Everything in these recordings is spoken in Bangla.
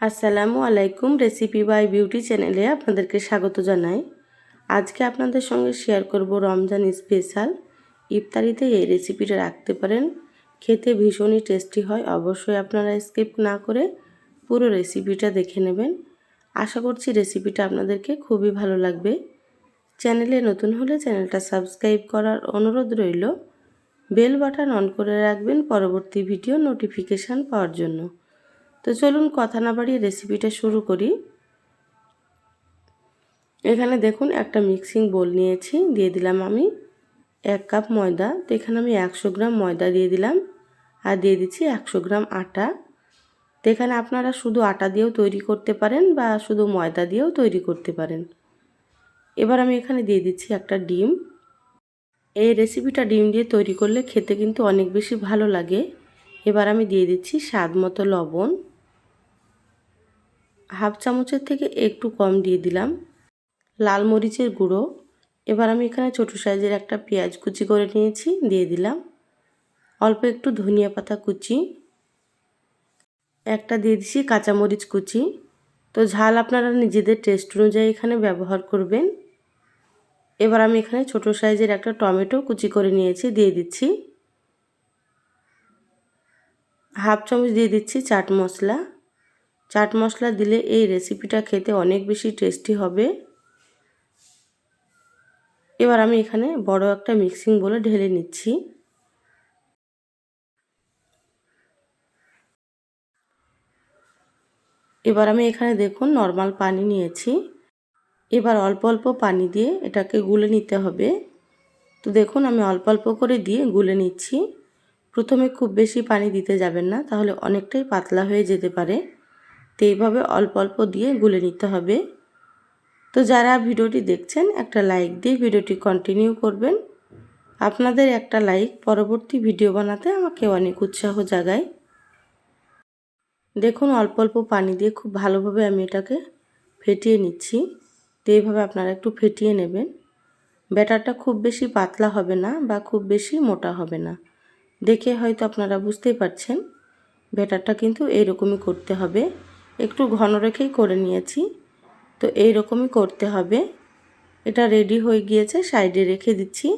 আসসালামু আলাইকুম রেসিপি বাই বিউটি চ্যানেলে আপনাদেরকে স্বাগত জানাই। আজকে আপনাদের সঙ্গে শেয়ার করব রমজান স্পেশাল ইফতারিতে এই রেসিপিটা রাখতে পারেন। খেতে ভীষণই টেস্টি হয়, অবশ্যই আপনারা স্কিপ না করে পুরো রেসিপিটা দেখে নেবেন। আশা করছি রেসিপিটা আপনাদেরকে খুবই ভালো লাগবে। চ্যানেলে নতুন হলে চ্যানেলটা সাবস্ক্রাইব করার অনুরোধ রইল। বেল বাটন অন করে রাখবেন পরবর্তী ভিডিও নোটিফিকেশান পাওয়ার জন্য। তো চলুন কথা না বাড়িয়ে রেসিপিটা শুরু করি। এখানে দেখুন একটা মিক্সিং বোল নিয়েছি, দিয়ে দিলাম আমি এক কাপ ময়দা। তো এখানে আমি একশো গ্রাম ময়দা দিয়ে দিলাম আর দিয়ে দিচ্ছি একশো গ্রাম আটা। তো এখানে আপনারা শুধু আটা দিয়েও তৈরি করতে পারেন বা শুধু ময়দা দিয়েও তৈরি করতে পারেন। এবার আমি এখানে দিয়ে দিচ্ছি একটা ডিম। এই রেসিপিটা ডিম দিয়ে তৈরি করলে খেতে কিন্তু অনেক বেশি ভালো লাগে। এবার আমি দিয়ে দিচ্ছি স্বাদ মতো লবণ। হাফ চামচের থেকে একটু কম দিয়ে দিলাম। লাল মরিচের গুঁড়ো। এবার আমি এখানে ছোটো সাইজের একটা পেঁয়াজ কুচি করে নিয়েছি, দিয়ে দিলাম। অল্প একটু ধনিয়া পাতা কুচি। একটা দিয়ে দিচ্ছি কাঁচামরিচ কুচি। তো ঝাল আপনারা নিজেদের টেস্ট অনুযায়ী এখানে ব্যবহার করবেন। এবার আমি এখানে ছোট সাইজের একটা টমেটো কুচি করে নিয়েছি, দিয়ে দিচ্ছি। হাফ চামচ দিয়ে দিচ্ছি চাট মশলা। চাট মশলা দিলে এই রেসিপিটা খেতে অনেক বেশি টেস্টি হবে। এবার আমি এখানে বড় একটা মিক্সিং বলে ঢেলে নিচ্ছি। এবার আমি এখানে দেখুন নর্মাল পানি নিয়েছি। এবার অল্প অল্প পানি দিয়ে এটাকে গুলে নিতে হবে। তো দেখুন আমি অল্প অল্প করে দিয়ে গুলে নিচ্ছি। প্রথমে খুব বেশি পানি দিতে যাবেন না, তাহলে অনেকটাই পাতলা হয়ে যেতে পারে। তো এইভাবে অল্প অল্প দিয়ে গুলে নিতে হবে। তো যারা ভিডিওটি দেখছেন, একটা লাইক দিয়ে ভিডিওটি কন্টিনিউ করবেন। আপনাদের একটা লাইক পরবর্তী ভিডিও বানাতে আমাকে অনেক উৎসাহ জাগায়। দেখুন, অল্প অল্প পানি দিয়ে খুব ভালোভাবে আমি এটাকে ফেটিয়ে নিচ্ছি। তো এইভাবে আপনারা একটু ফেটিয়ে নেবেন। ব্যাটারটা খুব বেশি পাতলা হবে না বা খুব বেশি মোটা হবে না। দেখে হয়তো আপনারা বুঝতেই পারছেন, ব্যাটারটা কিন্তু এইরকমই করতে হবে। একটু ঘন রেখেই করে নিয়েছি। তো এই রকমই করতে হবে। এটা রেডি হয়ে গিয়েছে সাইডে রেখে দিচ্ছি।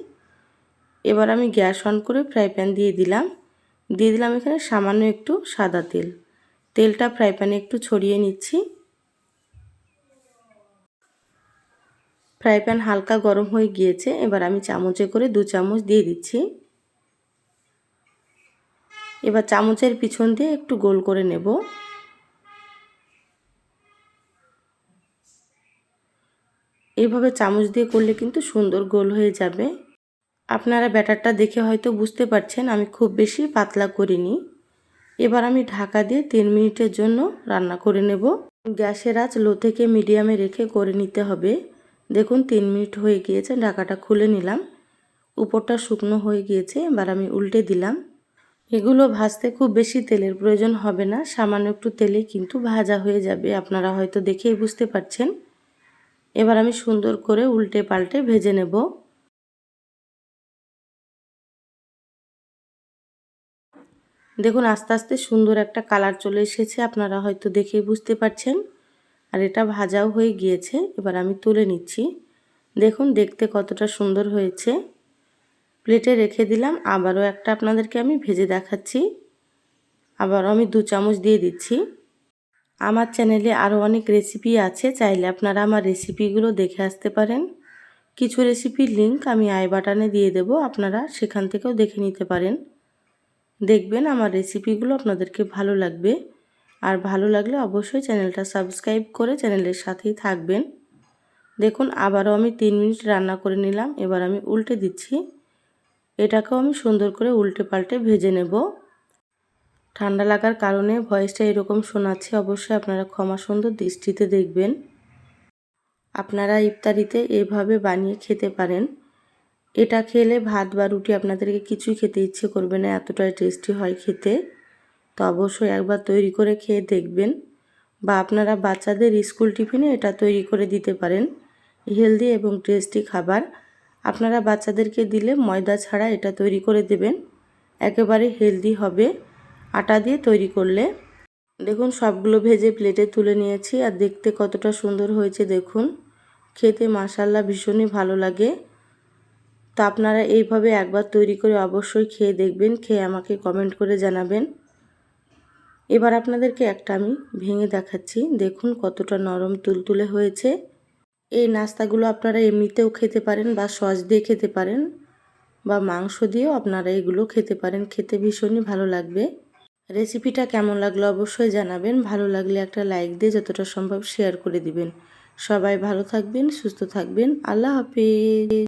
এবার আমি গ্যাস অন করে ফ্রাই প্যান দিয়ে দিলাম। দিয়ে দিলাম এখানে সামান্য একটু সাদা তেল। তেলটা ফ্রাই প্যানে একটু ছড়িয়ে নিচ্ছি। ফ্রাই প্যান হালকা গরম হয়ে গিয়েছে, এবার আমি চামচে করে দু চামচ দিয়ে দিচ্ছি। এবার চামচের পিছন দিয়ে একটু গোল করে নেব। এইভাবে চামচ দিয়ে করলে কিন্তু সুন্দর গোল হয়ে যাবে। আপনারা ব্যাটারটা দেখে হয়তো বুঝতে পারছেন, আমি খুব বেশি পাতলা করিনি। এবার আমি ঢাকা দিয়ে তিন মিনিটের জন্য রান্না করে নেব। গ্যাসের আঁচ লো থেকে মিডিয়ামে রেখে করে নিতে হবে। দেখুন, তিন মিনিট হয়ে গিয়েছে, ঢাকাটা খুলে নিলাম। উপরটা শুকনো হয়ে গিয়েছে, এবার আমি উল্টে দিলাম। এগুলো ভাজতে খুব বেশি তেলের প্রয়োজন হবে না, সামান্য একটু তেলে কিন্তু ভাজা হয়ে যাবে, আপনারা হয়তো দেখেই বুঝতে পারছেন। এবার আমি সুন্দর করে উল্টে পাল্টে ভেজে নেব। দেখুন, আস্তে আস্তে সুন্দর একটা কালার চলে এসেছে, আপনারা হয়তো দেখেই বুঝতে পারছেন। আর এটা ভাজাও হয়ে গিয়েছে, এবার আমি তুলে নিচ্ছি। দেখুন, দেখতে কতটা সুন্দর হয়েছে। প্লেটে রেখে দিলাম, আবারও একটা আপনাদেরকে আমি ভেজে দেখাচ্ছি। আবারও আমি দু চামচ দিয়ে দিচ্ছি। আমার চ্যানেলে আরও অনেক রেসিপি আছে, চাইলে আপনারা আমার রেসিপিগুলো দেখে আসতে পারেন। কিছু রেসিপির লিঙ্ক আমি আই বাটানে দিয়ে দেব, আপনারা সেখান থেকেও দেখে নিতে পারেন। দেখবেন আমার রেসিপিগুলো আপনাদেরকে ভালো লাগবে। আর ভালো লাগলে অবশ্যই চ্যানেলটা সাবস্ক্রাইব করে চ্যানেলের সাথেই থাকবেন। দেখুন, আবারও আমি তিন মিনিট রান্না করে নিলাম, এবার আমি উল্টে দিচ্ছি। এটাকেও আমি সুন্দর করে উল্টে পাল্টে ভেজে নেব। ঠান্ডা লাগার কারণে ভয়েসটা এরকম শোনাচ্ছে, অবশ্যই আপনারা ক্ষমা সুন্দর দৃষ্টিতে দেখবেন। আপনারা ইফতারিতে এভাবে বানিয়ে খেতে পারেন। এটা খেলে ভাত বা রুটি আপনাদেরকে কিছুই খেতে ইচ্ছে করবে না, এতটাই টেস্টি হয় খেতে। তো অবশ্যই একবার তৈরি করে খেয়ে দেখবেন বা আপনারা বাচ্চাদের স্কুল টিফিনে এটা তৈরি করে দিতে পারেন। হেলদি এবং টেস্টি খাবার। আপনারা বাচ্চাদেরকে দিলে ময়দা ছাড়া এটা তৈরি করে দেবেন। একেবারে হেলদি হবে। আটা দিয়ে তৈরি করলে। দেখুন, সবগুলো ভেজে প্লেটে তুলে নিয়েছি আর দেখতে কতটা সুন্দর হয়েছে, দেখুন। খেতে মাসাল্লা ভীষণই ভালো লাগে। তা আপনারা এইভাবে একবার তৈরি করে অবশ্যই খেয়ে দেখবেন, খেয়ে আমাকে কমেন্ট করে জানাবেন। এবার আপনাদেরকে একটা আমি ভেঙে দেখাচ্ছি। দেখুন, কতটা নরম তুলতুলে হয়েছে। এই নাস্তাগুলো আপনারা এমনিতেও খেতে পারেন বা সস দিয়ে খেতে পারেন বা মাংস দিয়েও আপনারা এগুলো খেতে পারেন। খেতে ভীষণই ভালো লাগবে। রেসিপিটা কেমন লাগল অবশ্যই জানাবেন। ভালো লাগলে একটা লাইক দিয়ে যতটা সম্ভব শেয়ার করে দিবেন। সবাই ভালো থাকবেন, সুস্থ থাকবেন। আল্লাহ হাফিজ।